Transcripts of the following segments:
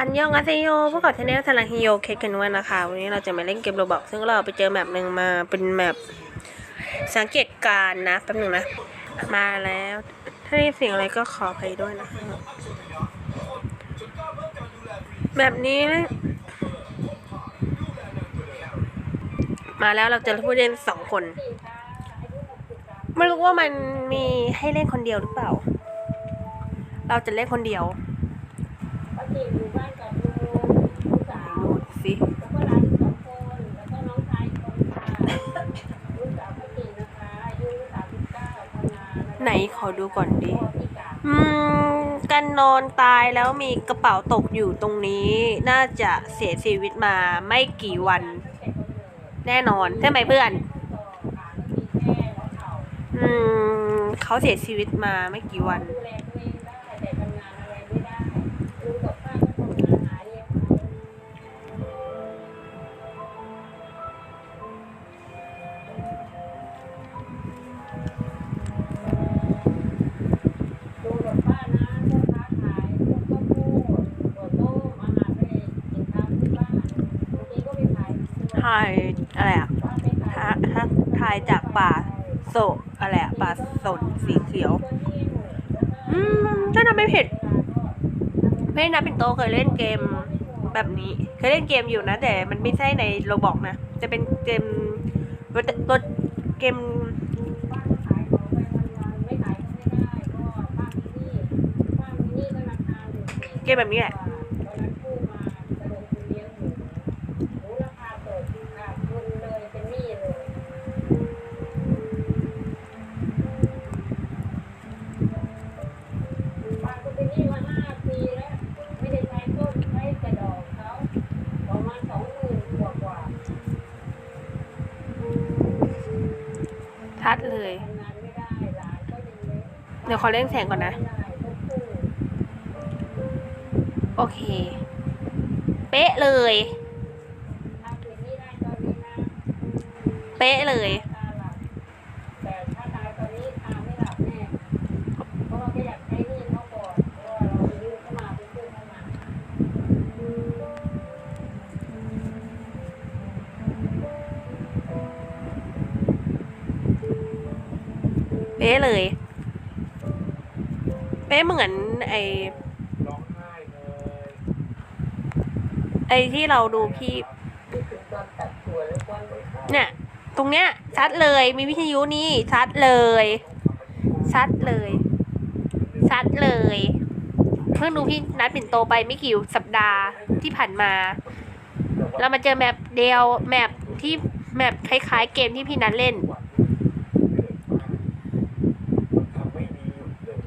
อันยองอาเซโยพวกกับชาแนลทารังฮิโยเคกันวันนะคะ วันนี้เราจะมาเล่นเกมโรบอกซึ่งเราไปเจอแมปหนึ่งมาเป็นแมปสังเกตการณ์นะแป๊บหนึ่งนะ มาแล้ว ถ้าได้เสียงอะไรก็ขออภัยด้วยนะแบบนี้มาแล้วเราจอผู้เล่นสองคน ไม่รู้ว่ามันมีให้เล่นคนเดียวหรือเปล่า เราจะเล่นคนเดียว ปกติอยู่บ้านกับลุงลูกสาวสิแล้วก็หลานอีกสองคน แล้วก็น้องชายอีกคนค่ะลูกสาวปกตินะคะอายุสามสิบเก้าทำงานไหนขอดูก่อนดิ พ่อพิการอืมกันนอนตายแล้วมีกระเป๋าตกอยู่ตรงนี้ น่าจะเสียชีวิตมาไม่กี่วัน แน่นอน ใช่ไหมเพื่อน อืมเขาเสียชีวิตมาไม่กี่วัน ดูแล ถ่ายอะไรอะป้ายฮะฮะถ่ายจากป่าโศกอะไรอะป่าสนสีเขียว อืมถ้าทำไม่ผิดไม่นะปิ่นโตเคยเล่นเกมแบบนี้ เคยเล่นเกมอยู่นะ แต่มันไม่ใช่ในโรบอกนะ จะเป็นเกมรถรถเกมป้าก็ขายของไปวันๆไม่ขายก็ไม่ได้ก็ป้ามีหนี้ป้ามีหนี้ก็ราคาหนึ่งหมื่น เกมแบบนี้แหละ ตอนนั้นกู้มาจะลงทุนเลี้ยงหมูหมูราคาตกขาดทุนเลยเป็นหนี้เลยป้าก็เป็นหนี้มาห้าปีแล้ว ไม่ได้ใช้ต้นใช้แต่ดอกเขาประมาณสองหมื่นกว่ากว่า ชัดเลย เดี๋ยวขอเร่งแสงก่อนนะ โอเค เป๊ะเลย เป๊ะเลย เป๊ะเลย เป๊ะเหมือนไอ้ไห้เลยไอที่เราดูพี่เข้าเนี่ยตรงเนี้ย ชัดเลยมีวิทยุนี่ชัดเลย ชัดเลย ชัดเลย เพิ่งดูพี่นัดปิ่นโตไปไม่กี่สัปดาห์ที่ผ่านมา เรามาเจอแมปเดียวแมปที่แมปคล้ายๆเกมที่พี่นัดเล่น ทำไม่ดีเลย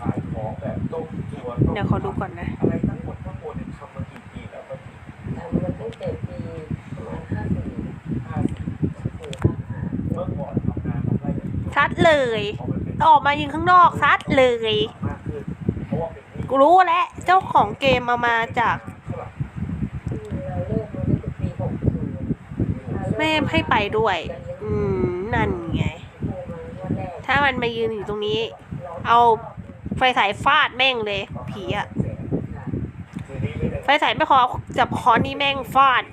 ขายของแบบต้มตัว เดี๋ยวขอดูก่อนนะอะไรทั้งหมดทั้งมวลทำมากี่ปีแล้วก็ทำมาตั้งแต่ปีประมาณห้าสี่ห้าสี่เมื่อก่อนทำงานทำไรอย่างนี้ชัดเลยออกมายืนข้างนอกชัดเลยกูรู้แล้วเจ้าของเกมมามาจากแม่ให้ไปด้วย อืม นั่นไง ถ้ามันมายืนอยู่ตรงนี้ เอาไฟฉายฟาดแม่งเลย ผีอะแสนทีนี้ไม่ได้ไฟฉายไม่พอจับคอนี่แม่งฟาด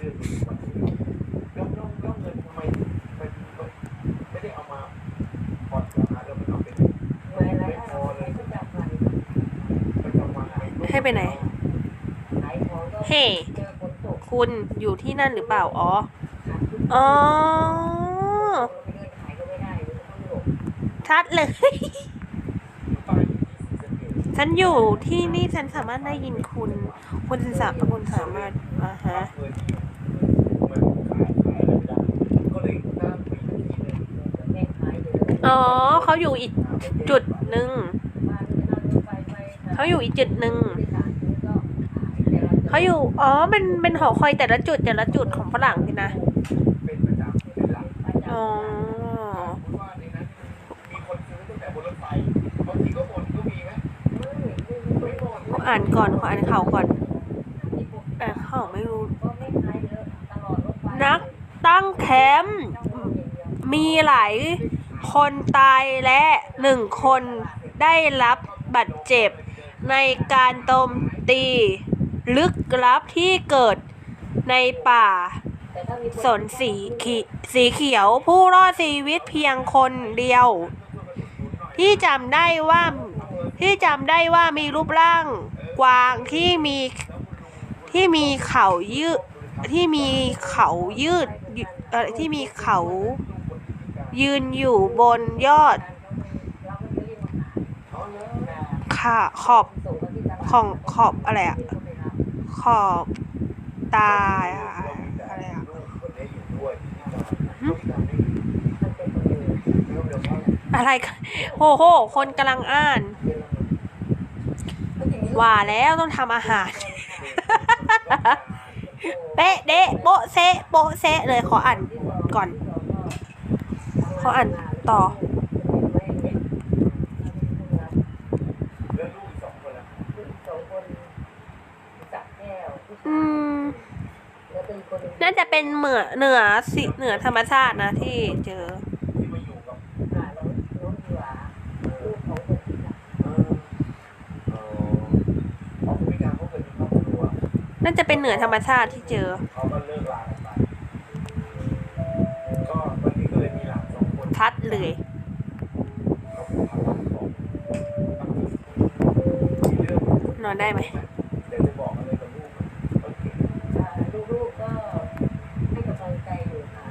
ให้ไปไหน เฮ้ คุณอยู่ที่นั่นหรือเปล่า อ๋อขาดทุนอ๋อเราไปเดินขายก็ไม่ได้เราต้องหลบชัดเลย ป้ายอยู่ที่ศรีสะเกษ ฉันอยู่ที่นี่ฉันสามารถได้ยินคุณ คุณสามคุณสามารถอ่าฮะอ๋อเขาอยู่อีกจุดหนึ่งเขาอยู่อีกจุดหนึ่งเขาอยู่อ๋อเป็นเป็นหอคอยแต่ละจุดแต่ละจุดของฝรั่งสินะเป็นะอ๋อ เพราะว่าในนั้นมีคนซื้อตั้งแต่บนรถไฟบางทีก็บ่นก็มีไหมไม่บ่น ข อ่านก่อนขออ่านข่าวก่อนอ่านข่าวไม่รู้ นักตั้งแคมป์มีหลายคนตายและหนึ่งคนได้รับบาดเจ็บ ในการโจมตีลึกลับที่เกิดในป่าสนสีขีสีเขียวผู้รอดชีวิตเพียงคนเดียว ที่จำได้ว่าที่จำได้ว่ามีรูปร่าง กวางที่มีที่มีเขายืดที่มีเขายืดที่มีเขายืนอยู่บนยอดขาขอบของขอบอะไรอะขอบตาอะไรอะอะไรโอ้โห คนกำลังอ่าน ว่าแล้วต้องทำอาหาร เป๊ะเดะโปะเซะโปะเซะเลยขออ่านก่อน ขออ่านต่ออืมน่าจะเป็นเหมือเหนือสิเหนือธรรมชาตินะที่เจอ ที่มาอยู่กับ อ่าน้องน้องยีหวาลูกของคนที่จับ เออเออเพราะคุณพิการเขาเคยมีครอบครัว น่าจะเป็นเหนือธรรมชาติที่เจอเขาก็เลิกลากันไปก็วันนี้ก็เลยมีหลานสองคนชัดเลยนอนได้ไหมเดี๋ยวจะบอกอะไรกับลูกโอเคลูกๆก็ให้กำลังใจอยู่ค่ะ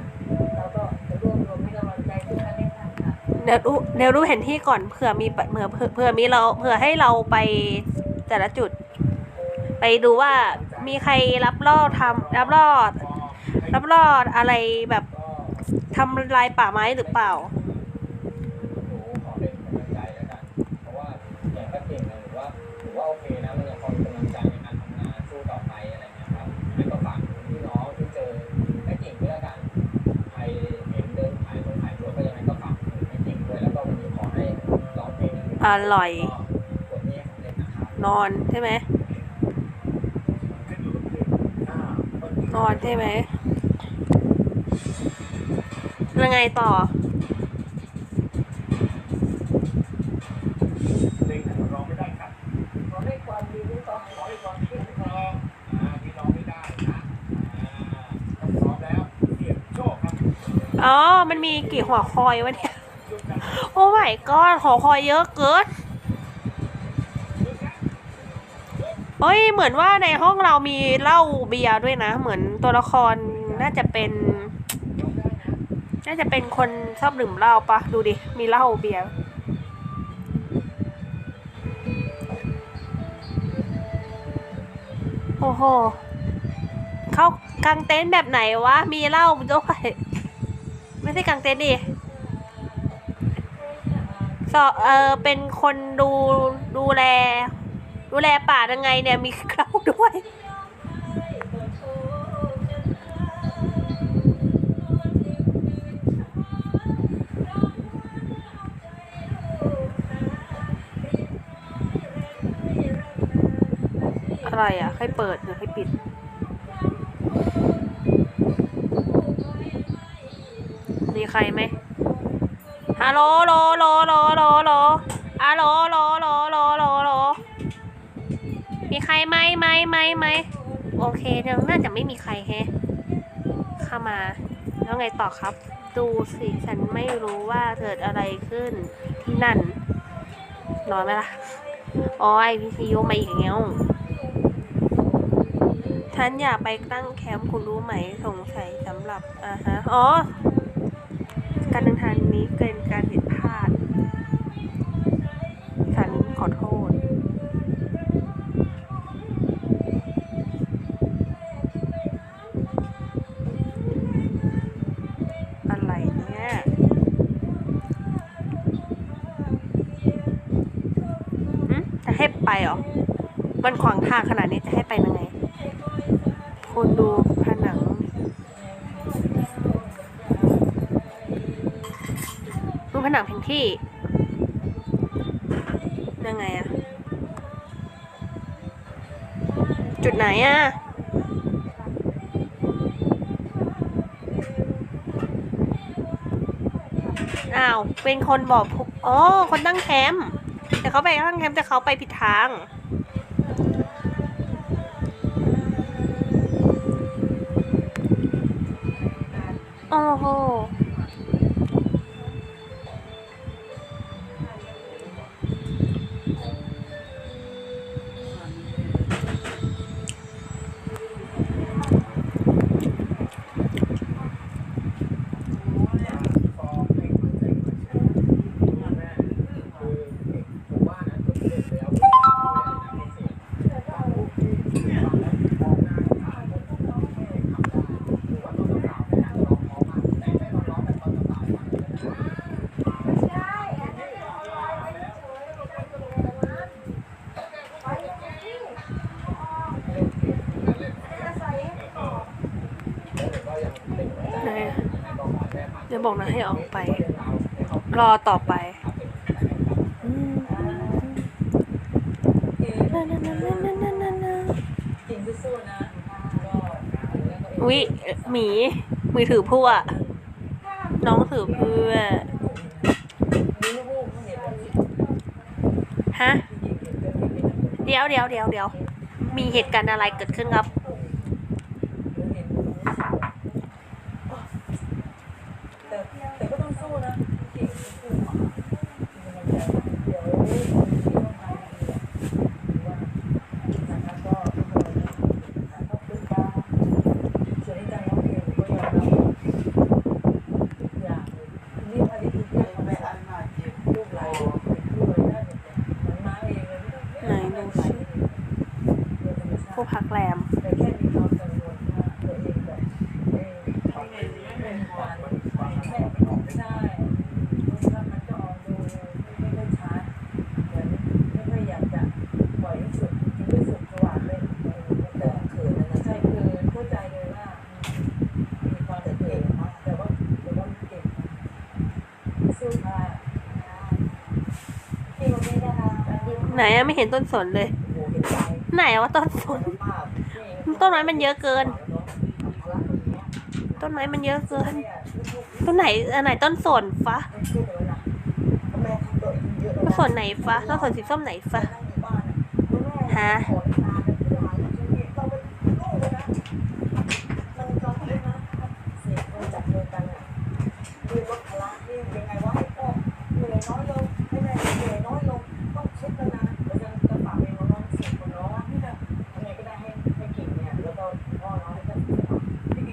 เราก็จะรวบรวมให้กำลังใจซึ่งกันและกันค่ะเดี๋ยวดูเดี๋ยวดูแผนที่ก่อนเผื่อมีเผื่อเผื่อมีเราเผื่อให้เราไปแต่ละจุด ไปดูว่า มีใครรับรอดทำรับรอด รับรอดอะไรแบบทำลายป่าไม้หรือเปล่าหนูขอเป็นกำลังใจแล้วกันเพราะว่าอย่างก็เก่งนะหรือว่าหรือว่าโอเคนะมันยังพอมีกำลังใจในการทำงานสู้ต่อไปอะไรเงี้ยครับให้ก็ฝากถึงพี่น้องที่เจอแม่เก่งด้วยแล้วกันใครเห็นเดินขายคนขายตัวก็ยังไงก็ฝากถึงแม่เก่งด้วยแล้วก็วันนี้ขอให้ร้องเพลงหนึ่งอร่อยก็กดนี้ให้สำเร็จนะครับนอนใช่ไหม ขึ้นอยู่กับเพลงอ่าน อนใช่ไหมยังไงต่อเพลงไหนร้องไม่ได้ครับขอให้ความดีที่ต้องขอให้ความที่คุ้มครองอ่าที่ร้องไม่ได้นะอ่าถ้าพร้อมแล้วเสียงโชคครับอ๋อ มันมีกี่หัวคอยวะเนี่ยยุดกันโอ้ my god หัวคอยเยอะเกิน เฮ้ยเหมือนว่าในห้องเรามีเหล้าเบียร์ด้วยนะ เหมือนตัวละครน่าจะเป็น น่าจะเป็นคนชอบดื่มเหล้าปะดูดิ มีเหล้าเบียร์โอ้โห เขากางเต็นท์แบบไหนวะ มีเหล้าด้วยไม่ใช่กางเต็นท์ดิ สอเออเป็นคนดูดูแล ดูแลป่ายังไงเนี่ยมีเหล้าด้วย อะไรอะ ให้เปิดหรือให้ปิด มีใครไหมฮัลโหลโลโลโลโลโลอะโลโลโลโลโลล มีใครไหมไหมไหมไหมโอเคเดี๋ยวน่าจะไม่มีใครแฮะเข้ามา แล้วไงต่อครับ ดูสิฉันไม่รู้ว่าเกิดอะไรขึ้นที่นั่นนอนไหมล่ะอ๋อไอพีซีโยมาอีกแล้วฉันอยากไปตั้งแคมป์คุณรู้ไหมสงสัยสำหรับอ่าฮะอ๋อการเดินทางนี้เกินการผิดพลาด ห้ไปหรอ มันขวางทางขนาดนี้จะให้ไปยังไง คนดูผนัง ดูผนังแผนที่ยังไงอะจุดไหนอะอ้าว เป็นคนบอก อ๋อ คนตั้งแคมป์ แต่เขาไปข้างแคมป์แต่เขาไปผิดทางโอ้โห บอกนะให้ออกไป รอต่อไปวิหมีมือถือพวกน้องถือเพื่อฮะ เดี๋ยวเดี๋ยวเดี๋ยวเดี๋ยวมีเหตุการณ์อะไรเกิดขึ้นครับ นอะไม่เห็นต้นสนเลย ไหนวะต้นสน ต้นไม้มันเยอะเกิน ต้นไม้มันเยอะเกิน ต้นไหนอันไหนต้นสนฟะต้นสนไหนฟะต้นสนสีส้มไหนฟะฮะ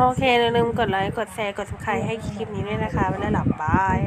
โอเคอย่าลืมกดไลค์ กดแชร์ กดสมัครให้คลิปนี้ด้วยนะคะไม่ได้หลับบาย